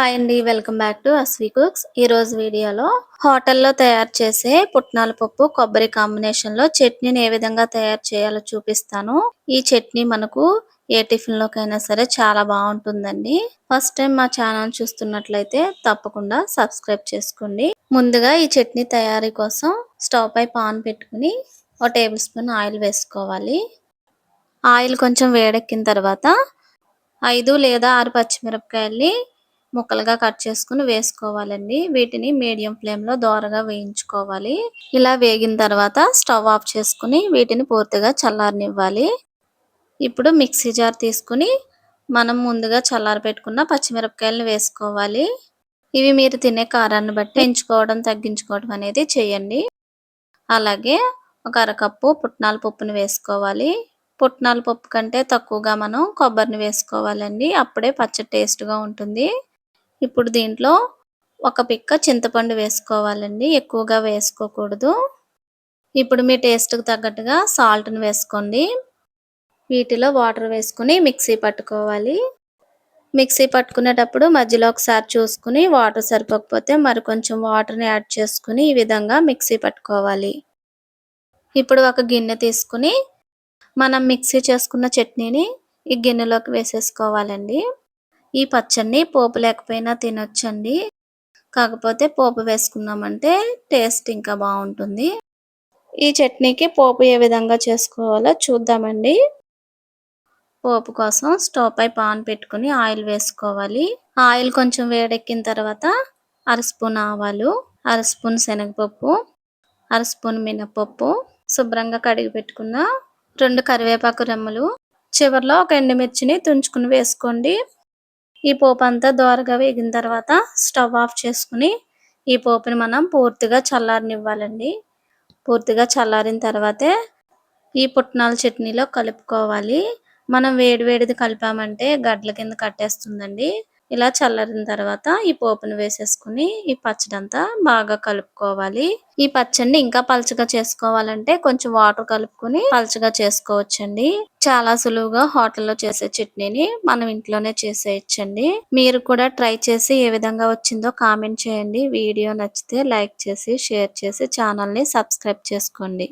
Hi అండి welcome back to Aswi cooks. ఈరోజు వీడియోలో హోటల్లో తయారు చేసే పుట్నాల పప్పు కొబ్బరి కాంబినేషన్లో చట్నీని ఏ విధంగా తయారు చేయాలో చూపిస్తాను. ఈ చట్నీ మనకు ఏ టిఫిన్ లోకైనా సరే చాలా బాగుంటుందండి. ఫస్ట్ టైం మా ఛానల్ చూస్తున్నట్లయితే తప్పకుండా సబ్స్క్రైబ్ చేసుకోండి. ముందుగా ఈ చట్నీ తయారీ కోసం స్టవ్ పై పాన్ పెట్టుకుని ఒక టేబుల్ స్పూన్ ఆయిల్ వేసుకోవాలి. ఆయిల్ కొంచెం వేడెక్కిన తర్వాత ఐదు లేదా ఆరు పచ్చిమిరపకాయల్ని ముక్కలుగా కట్ చేసుకుని వేసుకోవాలండి. వీటిని మీడియం ఫ్లేమ్లో దోరగా వేయించుకోవాలి. ఇలా వేగిన తర్వాత స్టవ్ ఆఫ్ చేసుకుని వీటిని పూర్తిగా చల్లారనివ్వాలి. ఇప్పుడు మిక్సీ జార్ తీసుకుని మనం ముందుగా చల్లారి పెట్టుకున్న పచ్చిమిరపకాయలను వేసుకోవాలి. ఇవి మీరు తినే కారాన్ని బట్టి పెంచుకోవడం తగ్గించుకోవడం అనేది చేయండి. అలాగే ఒక అరకప్పు పుట్నాల పప్పును వేసుకోవాలి. పుట్నాల పప్పు కంటే తక్కువగా మనం కొబ్బరిని వేసుకోవాలండి. అప్పుడే పచ్చడి టేస్ట్గా ఉంటుంది. ఇప్పుడు దీంట్లో ఒక పిక్క చింతపండు వేసుకోవాలండి. ఎక్కువగా వేసుకోకూడదు. ఇప్పుడు మీ టేస్ట్కి తగ్గట్టుగా సాల్ట్ని వేసుకోండి. వీటిలో వాటర్ వేసుకుని మిక్సీ పట్టుకోవాలి. మిక్సీ పట్టుకునేటప్పుడు మధ్యలో ఒకసారి చూసుకుని వాటర్ సరిపోకపోతే మరి కొంచెం వాటర్ని యాడ్ చేసుకుని ఈ విధంగా మిక్సీ పట్టుకోవాలి. ఇప్పుడు ఒక గిన్నె తీసుకుని మనం మిక్సీ చేసుకున్న చట్నీని ఈ గిన్నెలోకి వేసేసుకోవాలండి. ఈ పచ్చడిని పోపు లేకపోయినా తినొచ్చండి. కాకపోతే పోపు వేసుకున్నామంటే టేస్ట్ ఇంకా బాగుంటుంది. ఈ చట్నీకి పోపు ఏ విధంగా చేసుకోవాలో చూద్దామండి. పోపు కోసం స్టవ్ పై పాన్ పెట్టుకుని ఆయిల్ వేసుకోవాలి. ఆయిల్ కొంచెం వేడెక్కిన తర్వాత అర స్పూన్ ఆవాలు అర స్పూన్ శనగపప్పు అర స్పూన్ మినపప్పు శుభ్రంగా కడిగి పెట్టుకున్న రెండు కరివేపాకు రెమ్మలు. చివరిలో ఒక ఎండుమిర్చిని తుంచుకుని వేసుకోండి. ఈ పోపు అంతా దోరగా వేగిన తర్వాత స్టవ్ ఆఫ్ చేసుకుని ఈ పోపుని మనం పూర్తిగా చల్లారనివ్వాలండి. పూర్తిగా చల్లారిన తర్వాతే ఈ పుట్నాల చట్నీలో కలుపుకోవాలి. మనం వేడి వేడిది కలిపామంటే గడ్ల కింద కట్టేస్తుందండి. ఇలా చల్లారిన తర్వాత ఈ పోపును వేసేసుకుని ఈ పచ్చడి అంతా బాగా కలుపుకోవాలి. ఈ పచ్చడిని ఇంకా పలచగా చేసుకోవాలంటే కొంచెం వాటర్ కలుపుకొని పలచగా చేసుకోవచ్చండి. చాలా సులువుగా హోటల్లో చేసే చట్నీని మనం ఇంట్లోనే చేసేయచ్చండి. మీరు కూడా ట్రై చేసి ఏ విధంగా వచ్చిందో కామెంట్ చేయండి. వీడియో నచ్చితే లైక్ చేసి షేర్ చేసి ఛానల్ని సబ్స్క్రైబ్ చేసుకోండి.